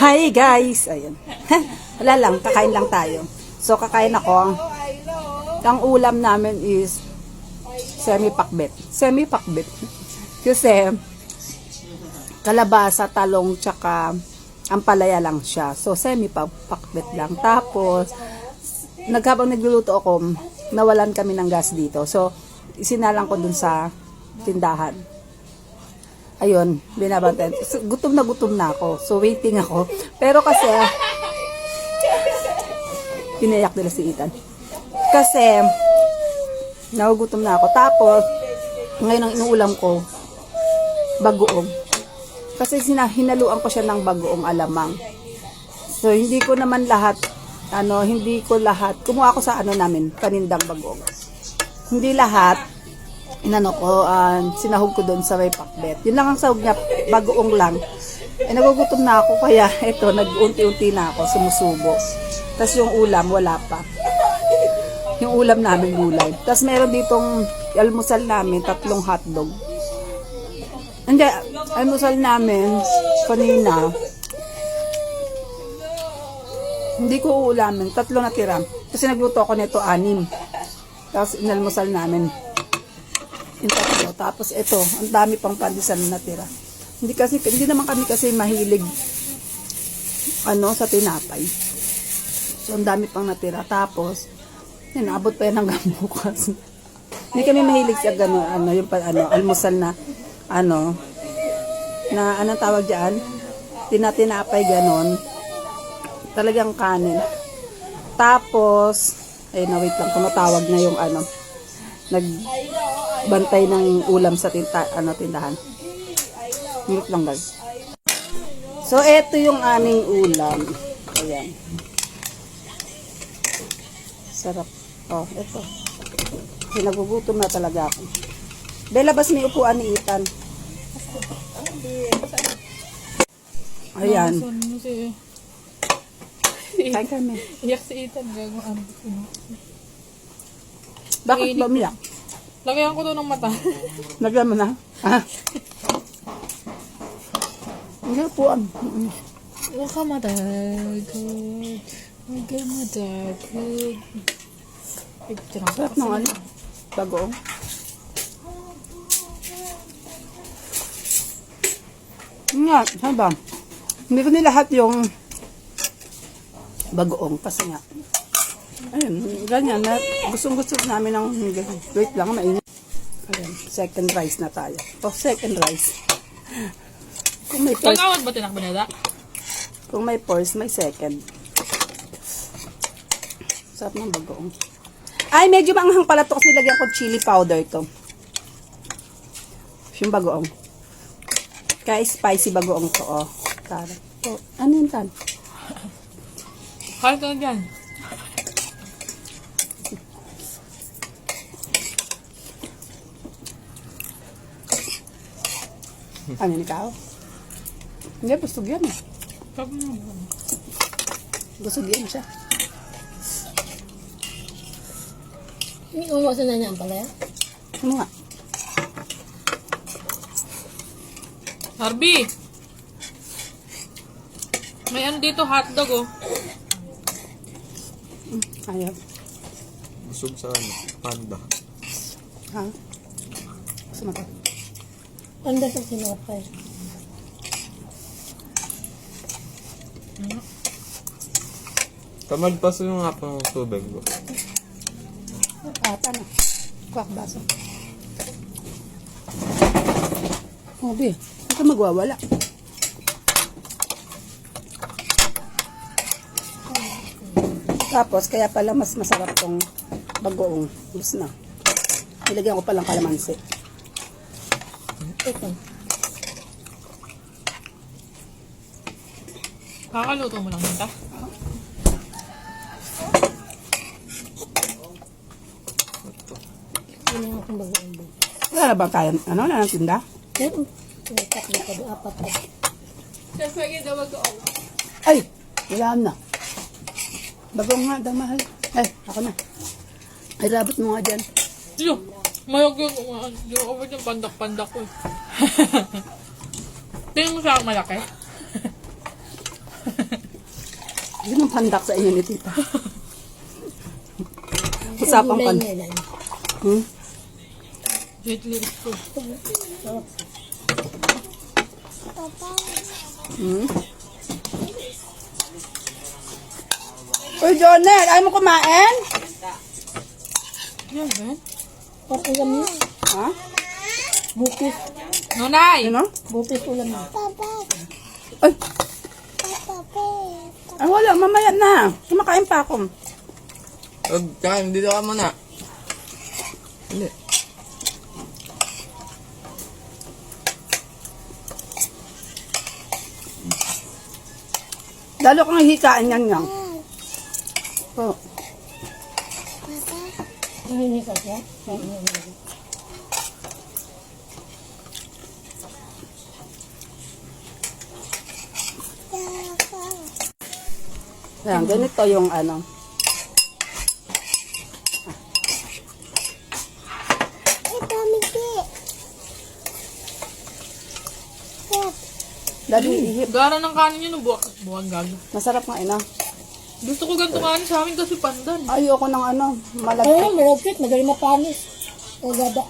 Hi guys! Ayun. Wala lang, kakain lang tayo. So kakain ako. Ang ulam namin is semi-pakbet. Semi-pakbet. Kasi kalabasa, talong, tsaka ampalaya lang siya. So semi-pakbet lang. Tapos naghabang nagluluto ako, nawalan kami ng gas dito. So isinalang ko dun sa tindahan ayun, binabantayan. So, gutom na gutom na ako. So, waiting ako. Pero kasi, pinayak nila si Ethan. Kasi, nagugutom na ako. Tapos, ngayon ang inuulam ko, bagoong. Kasi hinaluan ko siya ng bagoong alamang. So, hindi ko naman lahat, ano, hindi ko lahat, kumuha ako sa ano namin, panindang bagoong. Hindi lahat, inano ko, ah, sinahog ko doon sa may pakbet. Yun lang ang sahog niya, bagoong lang. Eh, nagugutom na ako, kaya eto, nag-unti-unti na ako, sumusubo. Tapos yung ulam, wala pa. Yung ulam namin gulay. Tapos meron ditong almusal namin, tatlong hotdog. Hindi, almusal namin, kanina, hindi ko uulamin, tatlo na tira. Kasi nagluto ako nito anim. Tapos inalmusal namin, yung tatlo. Tapos ito, ang dami pang pandesal na tira. Hindi kasi hindi naman kami kasi mahilig ano sa tinapay. So ang dami pang natira. Tapos yun, abot pa yan hanggang bukas. hindi kami mahilig sa gano'n, ano, yung ano, almusal na, ano, na, anong tawag diyan? Tinatinapay ganon. Talagang kanin. Tapos, ay na wait lang, tumatawag na yung ano, nagbantay ng ulam sa tinta, ano, tindahan. Wait lang guys. So, eto yung aming ulam. Ayan. Sarap. Oh, eto. Kasi nagugutom na talaga ako. Bella, bas may upuan ni Ethan. Ayan. Kain kami. Iyak si Ethan. Bakit ba umiyak? Lagayan ko to ng mata. Nagyan mo na? Ah. Hindi upuan. Mm. Huwag ka matagod. Huwag ka matagod. Picture ako. Sarap ng ano. Yun Nga, saan ba? Hindi ko nilahat yung bagoong kasi nga. Ayun, ganyan. Na, gustong gusto namin ng wait lang, mainit. Ayun, second rice na tayo. O, second rice. Kung may first, Nagawad ba tinakbo nila? kung may first, may second. Sarap ng bagoong. Ay, medyo maanghang pala to kasi nilagyan ko chili powder to. Yung bagoong. Kaya spicy bagoong to, oh. Tara. Oh, ano yun, Tan? Kain ka na dyan. Ano yun, ikaw? Hindi, busog yan eh. Busog yan siya. Hindi umuwasan na niya ang palaya. Ano nga? Harvey! May ano dito, hotdog oh. Ayaw. Busog sa ano, panda. Ha? Gusto mo to? Panda sa sinapay. Tamad pa sa nga pang tubig ko. Ah, paano? Kwak baso. Di. Hindi ka magwawala. Tapos, kaya pala mas masarap tong bagoong. Gusto na. Ilagyan ko palang kalamansi. Ito. Kakaluto mo lang nita. Hindi na akong bagoong ba. Wala na ba tayo? Ano na ng tinda? Meron. May tatlo ka doon, apat ka. Ay! Wala na. Bagoong nga daw mahal. Ay, ako na. Ay, rabot mo nga dyan. Diyo! Mayog yung, yung ako yung pandak-pandak ko. Tingin mo siya ang malaki. Yun ang pandak sa inyo ni tita. Usapang pan. Gulay niya lang. Hmm? Wait, lyrics ko. Hmm? Uy, Jonel, ayaw mo kumain? Yan, Ben. Parang ulam niya. Ha? Bukis. Nonay! Ano? Bukis ulam niya. Ay! Ay, wala, mamaya na. Kumakain pa ako. Huwag, kain, dito ka muna. Hindi. Lalo kang hikaan yan yan. Oh. Hindi ka siya. Hindi. Yan, ganito yung ano. Dali, ihip. Gara ng kanin yun, buwag, buwag gago. Masarap nga ina. Gusto ko ganito kanin sa amin kasi pandan. Ayoko ng ano, malagkit. malagkit. Magaling mapanis. O gada.